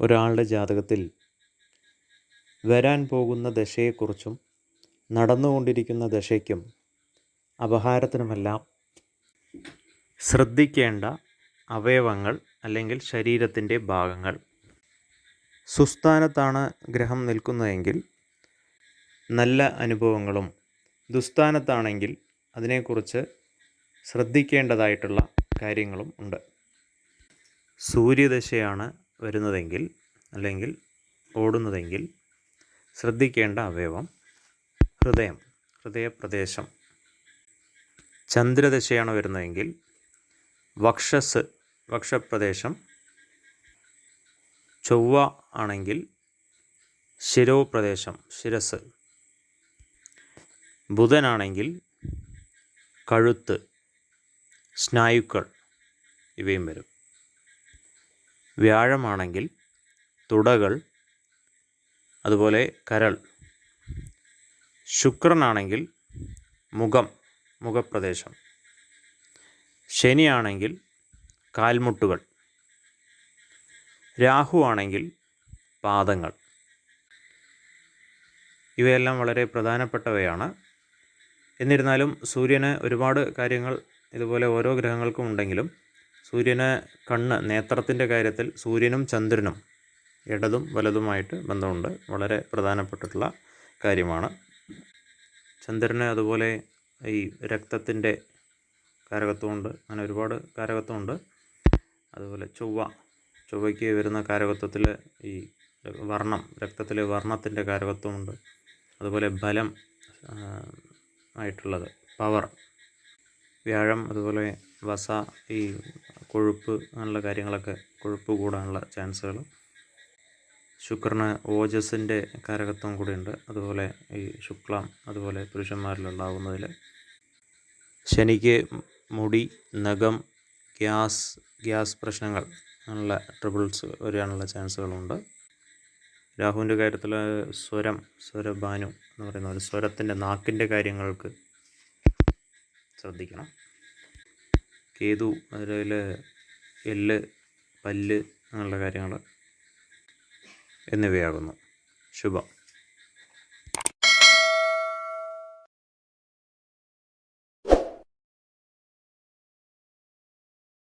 ഒരാളുടെ ജാതകത്തിൽ വരാൻ പോകുന്ന ദശയെക്കുറിച്ചും നടന്നുകൊണ്ടിരിക്കുന്ന ദശയ്ക്കും അപഹാരത്തിനുമെല്ലാം ശ്രദ്ധിക്കേണ്ട അവയവങ്ങൾ അല്ലെങ്കിൽ ശരീരത്തിന്റെ ഭാഗങ്ങൾ. സുസ്ഥാനത്താണ് ഗ്രഹം നിൽക്കുന്നതെങ്കിൽ നല്ല അനുഭവങ്ങളും ദുസ്ഥാനത്താണെങ്കിൽ അതിനെക്കുറിച്ച് ശ്രദ്ധിക്കേണ്ടതായിട്ടുള്ള കാര്യങ്ങളും ഉണ്ട്. സൂര്യദശയാണ് വരുന്നതെങ്കിൽ അല്ലെങ്കിൽ ഓടുന്നതെങ്കിൽ ശ്രദ്ധിക്കേണ്ട അവയവം ഹൃദയം ഹൃദയപ്രദേശം. ചന്ദ്രദശയാണ് വരുന്നതെങ്കിൽ വക്ഷസ് വക്ഷപ്രദേശം. ചൊവ്വ ആണെങ്കിൽ ശിരോപ്രദേശം ശിരസ്. ബുധനാണെങ്കിൽ കഴുത്ത് സ്നായുക്കൾ ഇവയും വരും. വ്യാഴമാണെങ്കിൽ തുടകൾ അതുപോലെ കരൾ. ശുക്രനാണെങ്കിൽ മുഖം മുഖപ്രദേശം. ശനിയാണെങ്കിൽ കാൽമുട്ടുകൾ. രാഹു ആണെങ്കിൽ പാദങ്ങൾ. ഇവയെല്ലാം വളരെ പ്രധാനപ്പെട്ടവയാണ്. എന്നിരുന്നാലും സൂര്യന് ഒരുപാട് കാര്യങ്ങൾ ഇതുപോലെ ഓരോ ഗ്രഹങ്ങൾക്കും ഉണ്ടെങ്കിലും സൂര്യന് കണ്ണ് നേത്രത്തിന്റെ കാര്യത്തിൽ സൂര്യനും ചന്ദ്രനും ഇടതും വലതുമായിട്ട് ബന്ധമുണ്ട്. വളരെ പ്രധാനപ്പെട്ടിട്ടുള്ള കാര്യമാണ്. ചന്ദ്രന് അതുപോലെ ഈ രക്തത്തിന്റെ കാരകത്വമുണ്ട്. അങ്ങനെ ഒരുപാട് കാരകത്വമുണ്ട്. അതുപോലെ ചൊവ്വ ചൊവ്വയ്ക്ക് വരുന്ന കാരകത്വത്തിൽ ഈ വർണം രക്തത്തിലെ വർണത്തിന്റെ കാരകത്വമുണ്ട്. അതുപോലെ ബലം ആയിട്ടുള്ളത് പവർ വ്യാഴം അതുപോലെ വസ ഈ കൊഴുപ്പ് അങ്ങനെയുള്ള കാര്യങ്ങളൊക്കെ കൊഴുപ്പ് കൂടാനുള്ള ചാൻസുകൾ. ശുക്രന് ഓജസ്സിന്റെ കാരകത്വം കൂടിയുണ്ട്. അതുപോലെ ഈ ശുക്ലം അതുപോലെ പുരുഷന്മാരിലുണ്ടാകുന്നതിൽ ശനിക്ക് മുടി നഖം ഗ്യാസ് ഗ്യാസ് പ്രശ്നങ്ങൾ അങ്ങനെയുള്ള ട്രിബിൾസ് വരാനുള്ള ചാൻസുകളുണ്ട്. രാഹുവിന്റെ കാര്യത്തിൽ സ്വരം സ്വരഭാനു എന്ന് പറയുന്ന ഒരു സ്വരത്തിന്റെ നാക്കിന്റെ കാര്യങ്ങൾക്ക് ശ്രദ്ധിക്കണം. കേതു അതുപോലെ എല്ല് പല്ല് അങ്ങനെയുള്ള കാര്യങ്ങൾ എന്നിവയാകുന്നു. ശുഭം.